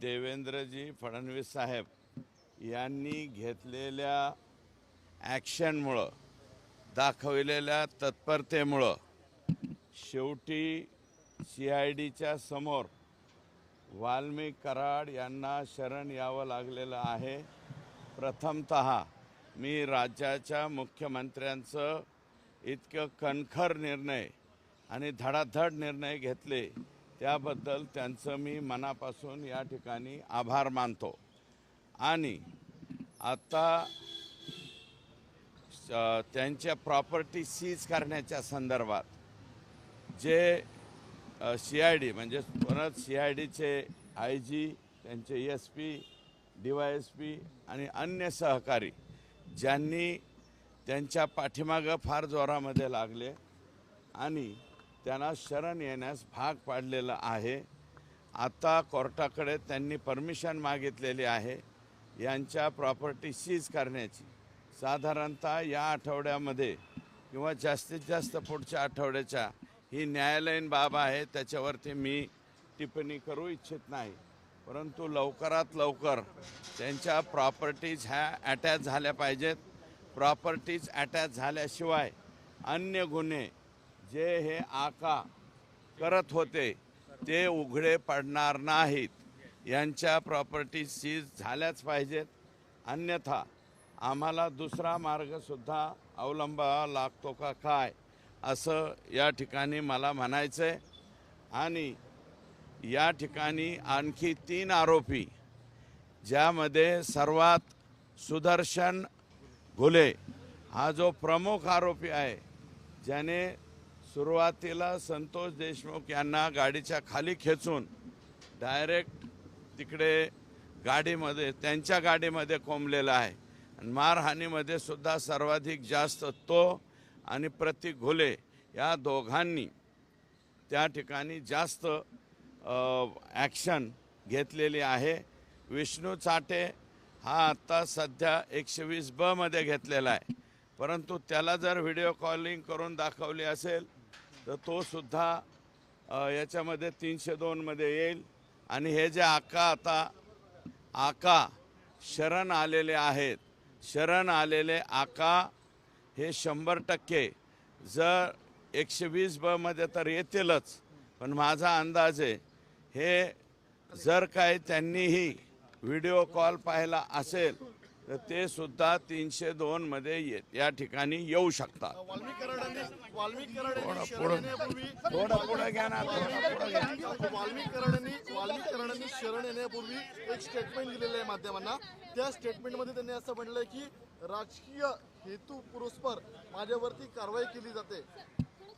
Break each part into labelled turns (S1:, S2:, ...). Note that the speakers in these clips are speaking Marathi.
S1: देवेंद्रजी फडणवीस साहेब यांनी घेतलेल्या ॲक्शनमुळं दाखवलेल्या तत्परतेमुळं शेवटी सी आय डीच्या समोर वाल्मिक कराड यांना शरण यावं लागलेलं आहे. प्रथमत मी राज्याच्या मुख्यमंत्र्यांचं इतकं कणखर निर्णय आणि धडाधड निर्णय घेतले त्याबद्दल त्यांचं मी मनापासून या ठिकाणी आभार मानतो. आणि आता त्यांच्या प्रॉपर्टी सीज करण्याच्या संदर्भात जे सी आय डी म्हणजे परत सी आय डीचे आय जी त्यांचे S P D Y S P आणि अन्य सहकारी ज्यांनी त्यांच्या पाठीमागं फार जोरामध्ये लागले आणि त्यांना शरण येण्यास भाग पाडलेलं आहे. आता कोर्टाकडे त्यांनी परमिशन मागितलेली आहे. यांच्या प्रॉपर्टी सीज करण्याची. साधारणतः या आठवड्यामध्ये किंवा जास्तीत जास्त पुढच्या आठवड्याच्या ही न्यायालयीन बाब आहे. त्याच्यावरती मी टिप्पणी करू इच्छित नाही. परंतु लवकरात लवकर त्यांच्या प्रॉपर्टीज ह्या अटॅच झाल्या पाहिजेत. प्रॉपर्टीज अटॅच झाल्याशिवाय अन्य गुन्हे जे हे आका करत होते ते उघडे पडणार नाहीत. यांच्या प्रॉपर्टी सीज झाल्याच पाहिजेत. अन्यथा आम्हाला दुसरा मार्गसुद्धा अवलंबावा लागतो का काय? असं या ठिकाणी मला म्हणायचं आहे आणि या ठिकाणी आणखी तीन आरोपी ज्यामध्ये सर्वात सुदर्शन घुले. हा जो प्रमुख आरोपी आहे ज्याने सुरुवातीला संतोष देशमुख यांना गाडीच्या खाली खेचून डायरेक्ट तिकडे गाडीमध्ये त्यांच्या गाडीमध्ये कोंबलेला आहे. आणि मारहाणीमध्ये सुद्धा सर्वाधिक जास्त तो आणि प्रतीक घुले या दोघांनी त्या ठिकाणी जास्त ॲक्शन घेतलेली आहे. विष्णू चाटे हा आत्ता सध्या एकशे वीस बमध्ये घेतलेला आहे. परंतु त्याला जर व्हिडिओ कॉलिंग करून दाखवली असेल तर तो सुद्धा याच्यामध्ये तीनशे दोनमध्ये येईल. आणि हे जे आका आता आका शरण आलेले आहेत. शरण आलेले आका हे शंभर टक्के. जर एकशे वीस बमध्ये तर येतीलच. पण माझा अंदाज आहे हे जर काय त्यांनीही व्हिडिओ कॉल पाहिला असेल तर ते सुद्धा तीनशे दोनमध्ये ये या ठिकाणी येऊ शकतात. थोडं
S2: शरण
S1: पुढं. घ्या ना
S2: शरण येण्यापूर्वी एक स्टेटमेंट दिलेलं आहे माध्यमांना. त्या स्टेटमेंटमध्ये त्यांनी असं म्हटलंय की राजकीय हेतू पुरस्पर माझ्यावरती कारवाई केली जाते.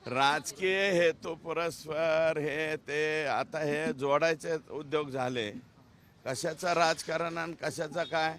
S1: राजकीय हेतू परस्पर हे ते आता हे जोडायचे उद्योग झाले. कशाचं राजकारण आणि कशाचं काय?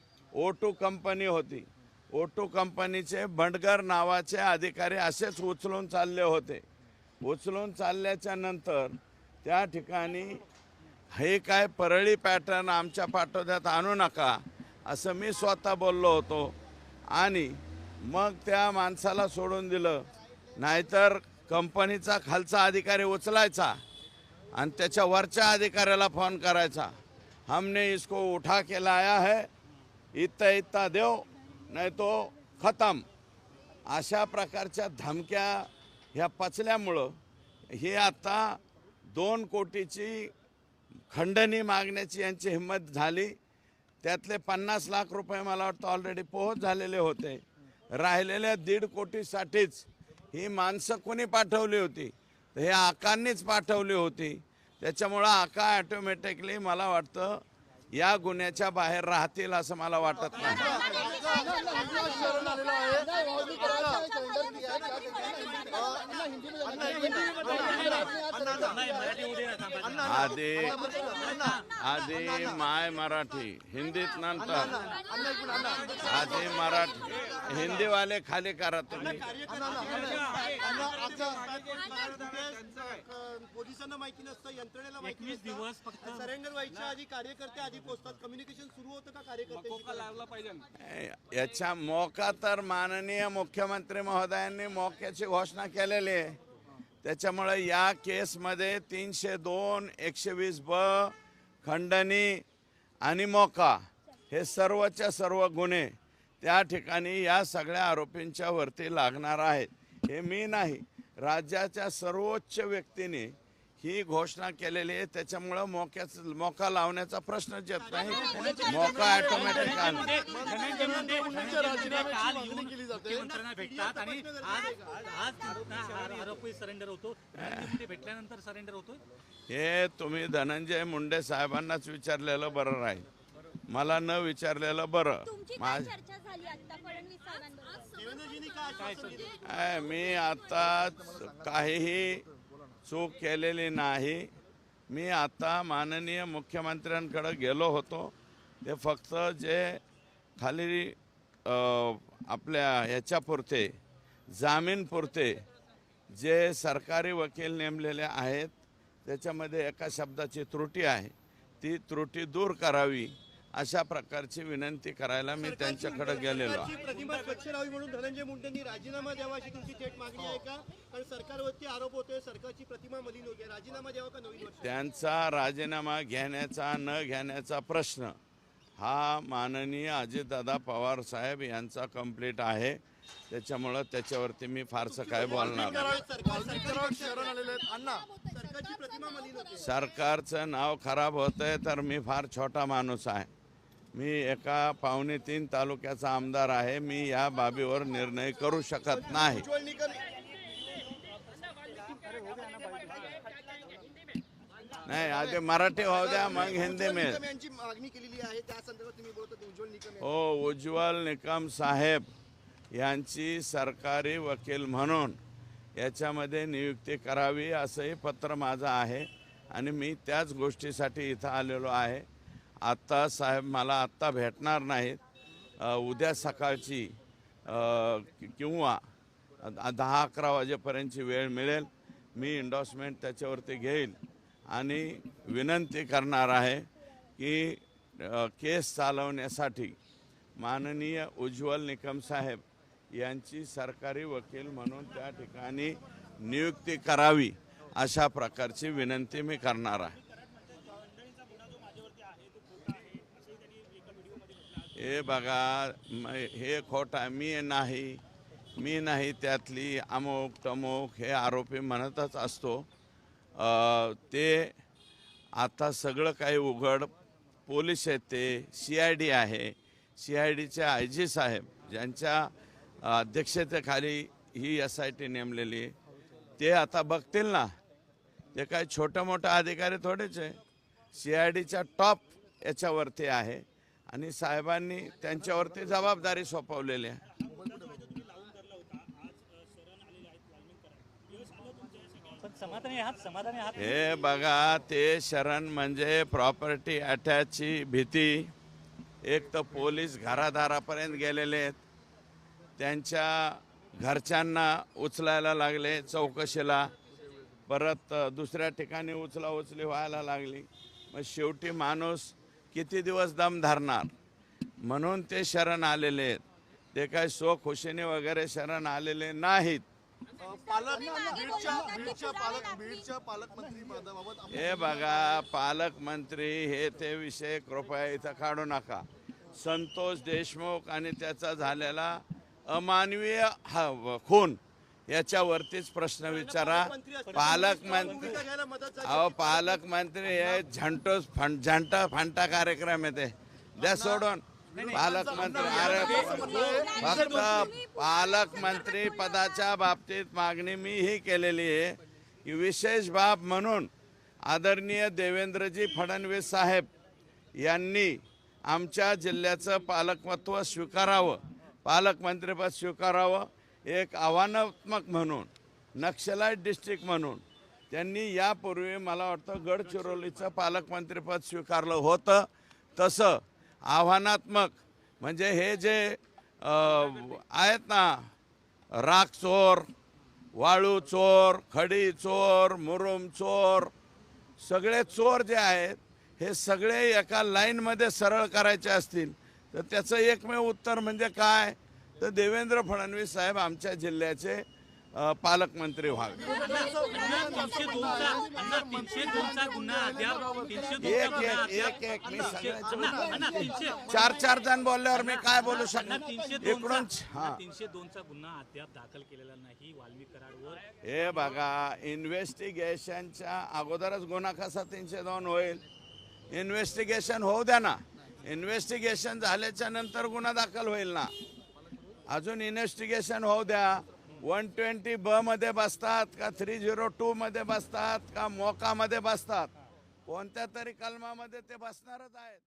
S1: ओटू कंपनी होती. ओटू कंपनीचे भंडगर नावाचे अधिकारी असेच उचलून चालले होते. उचलून चालल्याच्या नंतर त्या ठिकाणी हे काय परळी पॅटर्न आमच्या पाठोद्यात आणू नका असं मी स्वतः बोललो होतो. आणि मग त्या माणसाला सोडून दिलं. नाहीतर कंपनीचा खालचा अधिकारी उचलायचा आणि त्याच्या वरच्या अधिकाऱ्याला फोन करायचा. हमने इसको उठा के लाया है इतना इत्ता देव नाही तो खतम. अशा प्रकारच्या धमक्या ह्या पचल्यामुळं ही आता दोन कोटीची खंडणी मागण्याची यांची हिंमत झाली. त्यातले पन्नास लाख रुपये मला वाटतं ऑलरेडी पोहोच झालेले होते. राहिलेल्या दीड कोटीसाठीच ही माणसं कोणी पाठवली होती? तर हे आकांनीच पाठवली होती. त्याच्यामुळं आका ॲटोमॅटिकली मला वाटतं या गुन्ह्याच्या बाहेर राहतील असं मला वाटत नाही.
S2: आधे
S1: आधी आधी माय मराठी हिंदीत नंतर. आधी मराठी. हिंदीवाले खाली करा तुम्ही.
S3: पोलिसांना माहिती नसतं यंत्रणेला माहिती.
S4: दिवस फक्त.
S3: सरेंडर व्हायच्या आधी कार्यकर्ते आधी पोहोचतात कम्युनिकेशन सुरू होतं का कार्यकर्ते
S4: मकोका लावला पाहिजे
S1: याच्या मोका तर माननीय मुख्यमंत्री महोदयांनी मोक्याची घोषणा केलेली आहे. त्याच्यामुळे या केसमध्ये तीनशे दोन एकशे वीस ब खंडणी आणि मोका हे सर्वच्या सर्व गुन्हे त्या ठिकाणी या सगळ्या आरोपींच्या वरती लागणार आहेत. हे मी नाही. राज्याच्या सर्वोच्च व्यक्तीने ही घोषणा केलेली आहे. त्याच्यामुळं मोक्याच मोका लावण्याचा प्रश्नच येत नाही मोका ऑटोमॅटिक
S4: हे
S1: तुम्ही धनंजय मुंडे साहेबांनाच विचारलेलं बरं राहील. मला न विचारलेलं बरं. माझ मी आता काहीही चूक केलेली नाही. मी आता माननीय मुख्यमंत्र्यांकडे गेलो होतो. ते फक्त जे खाली आपल्या ह्याच्यापुरते जामीनपुरते जे सरकारी वकील नेमलेले आहेत त्याच्यामध्ये एका शब्दाची त्रुटी आहे. ती त्रुटी दूर करावी. अशा प्रकारची विनंती करायला मी त्यांच्याकडे गेलेलो आहे.
S3: सरकारची प्रतिमा स्वच्छ राहावी म्हणून धनंजय मुंडेंनी राजीनामा द्यावा अशी तुमची थेट मागणी आहे का? कारण सरकारवरती आरोप होतोय सरकारची प्रतिमा मलिन होते. राजीनामा द्यावा का नवीन वर्ष
S1: त्यांचा राजीनामा घेण्याचा न घेण्याचा प्रश्न हा माननीय अजितदादा पवार साहेब यांचा कंप्लीट आहे. त्याच्यामुळं त्याच्यावरती मी फारसं काय बोलणार नाही.
S2: वाल्मिकीराव शरण आलेले आहेत. अण्णा.
S3: सरकारची प्रतिमा मलिन होते.
S1: सरकारचं नाव खराब होतंय तर मी फार छोटा माणूस आहे. मी एका पावणे तीन तालुक्याचा आमदार आहे. मी या बाबीवर निर्णय करू शकत नाही. नाही आधी मराठी होऊ द्या मग हिंदी मिळेल. हो उज्ज्वल निकम साहेब यांची सरकारी वकील म्हणून याच्यामध्ये नियुक्ती करावी असंही पत्र माझं आहे आणि मी त्याच गोष्टीसाठी इथं आलेलो आहे. आत्ता साहेब मला आत्ता भेटणार नाहीत. उद्या सकाळची किंवा दहा अकरा वाजेपर्यंतची वेळ मिळेल. मी इंडॉसमेंट त्याच्यावरती घेईल. आणि विनंती करणार आहे की केस चालवण्यासाठी माननीय उज्ज्वल निकम साहेब यांची सरकारी वकील म्हणून त्या ठिकाणी नियुक्ती करावी अशा प्रकारची विनंती मी करणार आहे. हे बघा म- हे खोट आहे मी नाही. मी नाही त्यातली अमुक तमुक हे आरोपी म्हणतच असतो. ते आता सगळं काही उघड. पोलीस आहेत ते सी आय डी आहे. सी आय डीचे आय जी साहेब ज्यांच्या अध्यक्षतेखाली ही एस आय टी नेमलेली आहे, ते आता बघतील ना. ते काय छोटा मोठा अधिकारी थोडेच आहे. सी आय डीच्या टॉप याच्यावरती आहे. आणि साहेबांनी त्यांच्यावरती जबाबदारी सोपवलेली आहे. हे बघा ते शरण म्हणजे प्रॉपर्टी अटॅचची भीती. एक तर पोलीस घरादारापर्यंत गेलेले आहेत. त्यांच्या घरच्यांना उचलायला लागले चौकशीला. परत दुसऱ्या ठिकाणी उचला उचली व्हायला लागली. मग शेवटी माणूस किती दिवस दम धरणार? म्हणून ते शरण आलेले आहेत. ते काय सो खुशीने वगैरे शरण आलेले नाहीत. हे बघा पालकमंत्री हे ते विषय कृपया इथं काढू नका. संतोष देशमुख आणि त्याचा झालेला अमानवीय हा- खून. याच्यावरतीच प्रश्न विचारा. पालकमंत्री अहो पालकमंत्री हे झंटो फं झंटा फांटा कार्यक्रम आहे ते. द्या सोडून. पालकमंत्री अरे फक्त पालकमंत्री पदाच्या बाबतीत मागणी मी ही केलेली आहे की विशेष बाब म्हणून आदरणीय देवेंद्रजी फडणवीस साहेब यांनी आमच्या जिल्ह्याचं पालकमत्व स्वीकारावं पालकमंत्रीपद स्वीकारावं एक आव्हानात्मक म्हणून नक्षलाईट डिस्ट्रिक्ट म्हणून त्यांनी यापूर्वी मला वाटतं गडचिरोलीचं पालकमंत्रीपद स्वीकारलं होतं. तसं आव्हानात्मक म्हणजे हे जे आहेत ना राख चोर वाळू चोर खडी चोर मुरुम चोर सगळे चोर जे आहेत हे सगळे एका लाईनमध्ये सरळ करायचे असतील तर त्याचं एकमेव उत्तर म्हणजे काय? तर देवेंद्र फडणवीस साहेब आमच्या जिल्ह्याचे पालकमंत्री व्हावे. एक एक एक एक मी चार चार जण बोलल्यावर मी काय बोलू
S4: तीनशे
S1: शकतो इकडून
S4: तीनशे दोनचा गुन्हा अद्याप दाखल केलेला नाही वाल्मी कराडवर
S1: हे बघा इन्व्हेस्टिगेशनच्या अगोदरच गुन्हा कसा तीनशे दोन होईल. इन्व्हेस्टिगेशन होऊ द्या ना. इन्व्हेस्टिगेशन झाल्याच्यानंतर गुन्हा दाखल होईल ना. अजून इन्व्हेस्टिगेशन होऊ द्या. वन ट्वेंटी ब मध्ये बसतात का थ्री झिरो टू मध्ये बसतात का मोकामध्ये बसतात? कोणत्या तरी कलमामध्ये ते बसणारच आहेत.